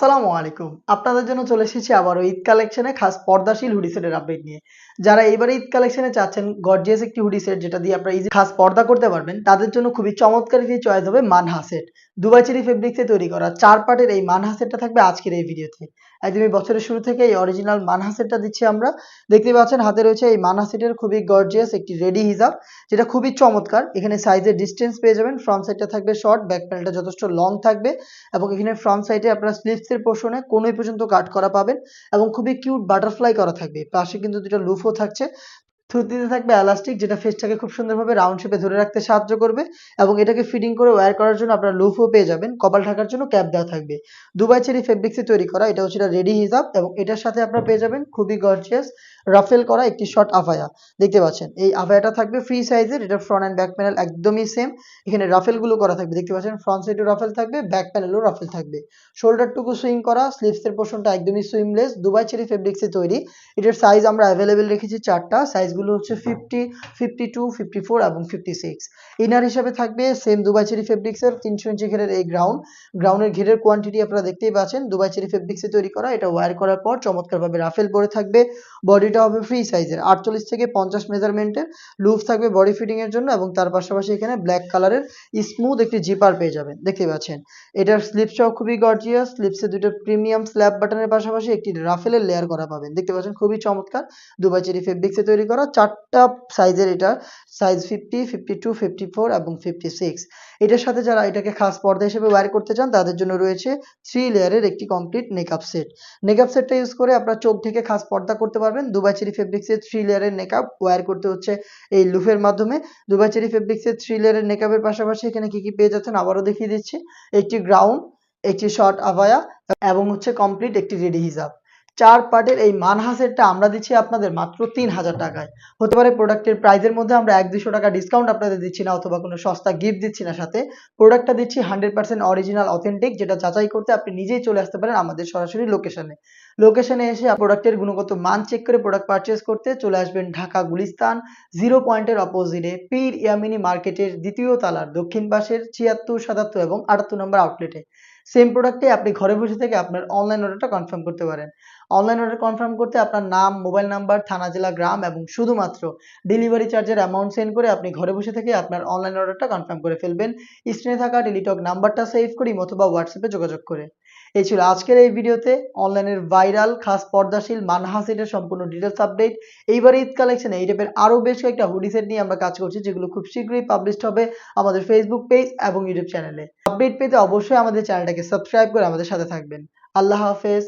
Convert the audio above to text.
আসসালামু আলাইকুম। আপনাদের জন্য চলে এসেছি আবারও ঈদ কালেকশনে খাস পর্দাশীল হুডি সেটের আপডেট নিয়ে। যারা এবারে ঈদ কালেকশনে চাচ্ছেন গর্জিয়াস একটি হুডি সেট যেটা দিয়ে আপনারা ইজি খাস পর্দা করতে পারবেন, তাদের জন্য খুবই চমৎকার একটি চয়েস হবে মানহা সেট দুবাই চেরি ফেব্রিক্সে তৈরি করা চার পার্টের এই মানহা সেটটা থাকবে আজকের এই ভিডিওতে একদমই বছরের শুরু থেকে এই অরিজিনাল মানহা সেটটা দিচ্ছি আমরা। দেখতে পাচ্ছেন, হাতে রয়েছে এই মানহা সেটের খুবই গর্জিয়াস একটি রেডি হিজাব, যেটা খুবই চমৎকার। এখানে সাইজের ডিস্টেন্স পেয়ে যাবেন। ফ্রন্ট সাইডটা থাকবে শর্ট ব্যাক প্যানেলটা যথেষ্ট লং থাকবে এবং এখানে ফ্রন্ট সাইডে আপনার স্লিভসের পোর্শনে কোনোই পর্যন্ত কাট করা পাবেন এবং খুবই কিউট বাটারফ্লাই করা থাকবে। পাশে কিন্তু দুটো লুফও থাকছে। থুতিতে থাকবে এলাস্টিক যেটা ফেসটাকে খুব সুন্দরভাবে রাউন্ড শেপে ধরে রাখতে সাহায্য করবে এবং এটাকে ফিটিং করে ওয়্যার করার জন্য আপনারা লুফও পেয়ে যাবেন। কপাল ঢাকার জন্য ক্যাপ দেওয়া থাকবে। দুবাই চেরি ফেব্রিক্সে তৈরি করা, এটা হচ্ছে রেডি হিসাব এবং এটার সাথে আপনারা পেয়ে যাবেন খুবই গর্জিয়াস রাফেল করা একটি শর্ট আফায়া দেখতে পাচ্ছেন, এই আফায়াটা থাকবে ফ্রি সাইজের এটা ফ্রন্ট অ্যান্ড ব্যাক প্যানেল একদমই সেম এখানে রাফেলগুলো করা থাকবে, দেখতে পাচ্ছেন ফ্রন্ট সাইডেও রাফেল থাকবে ব্যাক প্যানেলও রাফেল থাকবে। শোল্ডারটুকু সুইং করা স্লিভসের পোর্শনটা একদমই সুইমলেস দুবাই চেরি ফেব্রিক্সে তৈরি। এটার সাইজ আমরা অ্যাভেলেবেল রেখেছি চারটা সাইজগুলো হচ্ছে fifty fifty two fifty four এবং ফিফটি সিক্স ইনার হিসাবে থাকবে সেম দুবাই চেরি ফেব্রিক্সের তিনশো ইঞ্চি ঘেরের এই গ্রাউন্ড গ্রাউন্ডের ঘেরের কোয়ান্টিটি আপনারা দেখতেই পাচ্ছেন দুবাই চেরি ফেব্রিক্সে তৈরি করা, এটা ওয়্যার করার পর চমৎকারভাবে রাফেল পরে থাকবে। বডিটা হবে ফ্রি সাইজের আটচল্লিশ থেকে পঞ্চাশ মেজারমেন্টের লুফ থাকবে বডি ফিটিং এর জন্য এবং তার পাশাপাশি এখানে ব্ল্যাক কালারের স্মুথ একটি জিপার পেয়ে যাবেন। দেখতে পাচ্ছেন, এটার স্লিপসটাও খুবই গর্জিয়াস স্লিপসে দুটো প্রিমিয়াম স্ল্যাব বাটনের পাশাপাশি একটি রাফেলের লেয়ার করা পাবেন। দেখতে পাচ্ছেন, খুবই চমৎকার, দুবাই চেরি ফেব্রিক্সে তৈরি করা, চারটা সাইজের এটা size fifty fifty two fifty four এবং ফিফটি সিক্স এটার সাথে যারা এটাকে খাস পর্দা হিসেবে ওয়্যার করতে চান, তাদের জন্য রয়েছে থ্রি লেয়ারের একটি কমপ্লিট মেকআপ সেট মেকআপ সেটটা ইউজ করে আপনার চোখ থেকে খাস পর্দা করতে পারবেন দুবাই চেরি ফেব্রিক্সের থ্রি লেয়ারের মেকআপ ওয়ার করতে হচ্ছে এই লুফের মাধ্যমে। দুবাই চেরি ফেব্রিক্সের থ্রি লেয়ারের মেকআপের পাশাপাশি এখানে কি কি পেয়ে যাচ্ছেন আবারও দেখিয়ে দিচ্ছি। একটি গ্রাউন্ড একটি শর্ট আভায়া এবং হচ্ছে কমপ্লিট একটি রেডি হিজাব চার পার্টের এই মানহা সেটটা আমরা দিচ্ছি আপনাদের মাত্র তিন হাজার টাকায়। হতে পারে প্রোডাক্টের প্রাইসের মধ্যে আমরা এক দুশো টাকা ডিসকাউন্ট আপনাদের দিচ্ছি না অথবা কোনো সস্তা গিফট দিচ্ছি না সাথে। প্রোডাক্টটা দিচ্ছি হান্ড্রেড পার্সেন্ট অরিজিনাল অথেন্টিক যেটা যাচাই করতে আপনি নিজেই চলে আসতে পারেন আমাদের সরাসরি লোকেশনে লোকেশনে এসে প্রোডাক্টের গুণগত মান চেক করে প্রোডাক্ট পারচেস করতে চলে আসবেন ঢাকা, গুলিস্তান জিরো পয়েন্টের অপোজিটে পীর ইয়ামিনী মার্কেটের দ্বিতীয় তালার দক্ষিণ পাশের ছিয়াত্তর, সাতাত্তর এবং আটাত্তর নম্বর আউটলেটে সেম প্রোডাক্টে আপনি ঘরে বসে থেকে আপনার অনলাইন অর্ডারটা কনফার্ম করতে পারেন। অনলাইন অর্ডার কনফার্ম করতে আপনার নাম মোবাইল নাম্বার থানা, জেলা, গ্রাম এবং শুধুমাত্র ডেলিভারি চার্জের অ্যামাউন্ট সেন্ড করে আপনি ঘরে বসে থেকে আপনার অনলাইন অর্ডারটা কনফার্ম করে ফেলবেন। স্ক্রিনে থাকা টেলিটক নাম্বারটা সেভ করি অথবা হোয়াটসঅ্যাপে যোগাযোগ করে। এই ছিল আজকের এই ভিডিওতে। অনলাইনের ভাইরাল খাস পর্দাশীল মানহা সেটের সম্পূর্ণ ডিটেলস আপডেট এইবার ঈদ কালেকশনে এই টাইপের আরও বেশ কয়েকটা হুডি সেট নিয়ে আমরা কাজ করছি, যেগুলো খুব শীঘ্রই পাবলিশ হবে আমাদের ফেসবুক পেজ এবং ইউটিউব চ্যানেলে আপডেট পেতে অবশ্যই আমাদের চ্যানেলটাকে সাবস্ক্রাইব করে আমাদের সাথে থাকবেন। আল্লাহ হাফেজ।